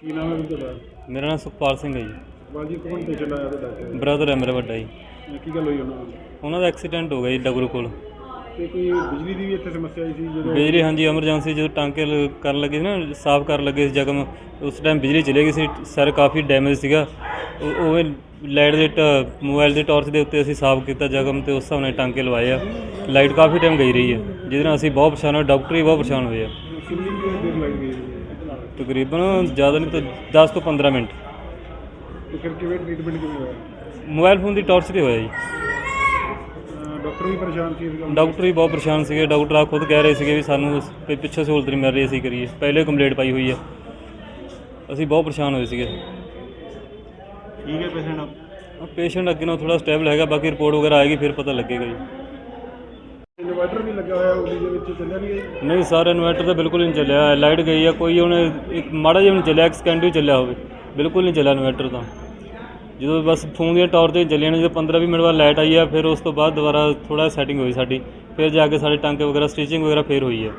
ਕੀ ਨਾਮ ਹੈ ਤੁਹਾਡਾ? ਮੇਰਾ ਨਾਮ ਸੁਖਪਾਲ ਸਿੰਘ ਹੈ ਜੀ। ਬਾਜੀ ਕੌਣ ਪੇਸ਼ੈਂਟ ਆਇਆ ਤੁਹਾਡਾ ਬ੍ਰਦਰ ਹੈ ਮੇਰਾ ਵੱਡਾ ਜੀ। ਇਹ ਕੀ ਗੱਲ ਹੋਈ ਉਹਨਾਂ ਨੂੰ ਉਹਨਾਂ ਦਾ ਐਕਸੀਡੈਂਟ ਹੋ ਗਿਆ ਜੀ ਡਗਰੂ ਕੋਲ। ਤੇ ਕੋਈ ਬਿਜਲੀ ਦੀ ਵੀ ਇੱਥੇ ਸਮੱਸਿਆ ਆਈ ਸੀ ਜਦੋਂ? ਬਿਜਲੀ ਹਾਂਜੀ ਐਮਰਜੈਂਸੀ ਜਦੋਂ ਟਾਂਕੇ ਲ- ਕਰਨ ਲੱਗੇ ਸੀ ਨਾ ਸਾਫ਼ ਕਰਨ ਲੱਗੇ ਸੀ ਜ਼ਖਮ ਉਸ ਟਾਈਮ ਬਿਜਲੀ ਚਲੇ ਗਈ ਸੀ ਸਰ ਕਾਫੀ ਡੈਮੇਜ ਸੀਗਾ। ਉਹ ਉਹ ਲਾਈਟ ਦੇ ਟ- ਮੋਬਾਈਲ ਦੇ ਟਾਰਚ ਦੇ ਉੱਤੇ ਅਸੀਂ ਸਾਫ਼ ਕੀਤਾ ਜ਼ਖਮ ਤੇ ਉਸ ਹਿਸਾਬ ਨਾਲ ਟਾਂਕੇ ਲਵਾਏ ਆ। ਲਾਈਟ ਕਾਫੀ ਟਾਈਮ ਗਈ ਰਹੀ ਹੈ ਜਿਹਦੇ ਨਾਲ ਅਸੀਂ ਬਹੁਤ ਪਰੇਸ਼ਾਨ ਹੋਏ ਡਾਕਟਰ ਵੀ ਬਹੁਤ ਪਰੇਸ਼ਾਨ ਹੋਏ ਆ। ਕਿੰਨੀ ਕੁ ਦੇਰ ਲੱਗ ਗਈ ਤਕਰੀਬਨ ਜ਼ਿਆਦਾ ਨਹੀਂ ਤਾਂ 10 ਤੋਂ 15 ਮਿੰਟ। ਤੇ ਫਿਰ ਕਿਵੇਂ ਟ੍ਰੀਟਮੈਂਟ ਕਿਵੇਂ ਹੋਇਆ? ਮੋਬਾਈਲ ਫੋਨ ਦੀ ਟਾਰਚ ਤੇ ਹੋਇਆ ਜੀ। ਅਹ ਡਾਕਟਰ ਵੀ ਪਰੇਸ਼ਾਨ ਸੀ ਇਸ ਗੱਲ ਤੋਂ। ਡਾਕਟਰ ਵੀ ਬਹੁਤ ਪਰੇਸ਼ਾਨ ਸੀਗੇ। ਡਾਕਟਰ ਆ ਖੁਦ ਕਹਿ ਰਹੇ ਸੀਗੇ ਵੀ ਸਾਨੂੰ ਵੀ ਪਿੱਛੇ ਸਹੂਲਤ ਨਹੀਂ ਮਿਲ ਰਹੀ ਅਸੀਂ ਕਰੀਏ। ਪਹਿਲੇ ਕੰਪਲੇਂਟ ਪਾਈ ਹੋਈ ਹੈ ਅਸੀਂ ਬਹੁਤ ਪਰੇਸ਼ਾਨ ਹੋਏ ਸੀਗੇ। ਠੀਕ ਹੈ ਪੇਸ਼ੈਂਟ ਪੇਸ਼ੈਂਟ ਅੱਗੇ ਨਾਲ ਥੋੜਾ ਸਟੇਬਲ ਹੈਗਾ ਬਾਕੀ ਰਿਪੋਰਟ ਵਗੈਰਾ ਆਏਗੀ ਫਿਰ ਪਤਾ ਲੱਗੇਗਾ ਜੀ। ਇਨਵਰਟਰ ਵੀ ਲੱਗਾ ਹੋਇਆ ਉਹਦੇ ਦੇ ਵਿੱਚ ਚੱਲਿਆ ਨਹੀਂ ਹੈ ਨਹੀਂ ਸਰ, ਇਨਵਰਟਰ ਤਾਂ ਬਿਲਕੁਲ ਨਹੀਂ ਚੱਲਿਆ। ਲਾਈਟ ਗਈ ਆ, ਕੋਈ ਉਹਨੇ ਇੱਕ ਮਾੜਾ ਜਿਹਾ ਵੀ ਨਹੀਂ ਚੱਲਿਆ, ਇੱਕ ਸਕਿੰਟ ਵੀ ਚੱਲਿਆ ਹੋਵੇ। ਬਿਲਕੁਲ ਨਹੀਂ ਚੱਲਿਆ ਇਨਵਰਟਰ ਤਾਂ। ਜਦੋਂ ਬਸ ਫੋਨ ਦੀਆਂ ਟਾਵਰ ਤੇ ਚੱਲੀਆਂ ਨੇ, ਜਦੋਂ 15 20 ਮਿੰਟ ਬਾਅਦ ਲਾਈਟ ਆਈ ਆ, ਫਿਰ ਉਸ ਤੋਂ ਬਾਅਦ ਦੁਬਾਰਾ ਥੋੜਾ ਸੈਟਿੰਗ ਹੋਈ ਸਾਡੀ। ਫਿਰ ਜਾ ਕੇ ਸਾਡੇ ਟਾਂਕੇ ਵਗੈਰਾ ਸਟਿਚਿੰਗ ਵਗੈਰਾ ਫਿਰ ਹੋਈ ਆ।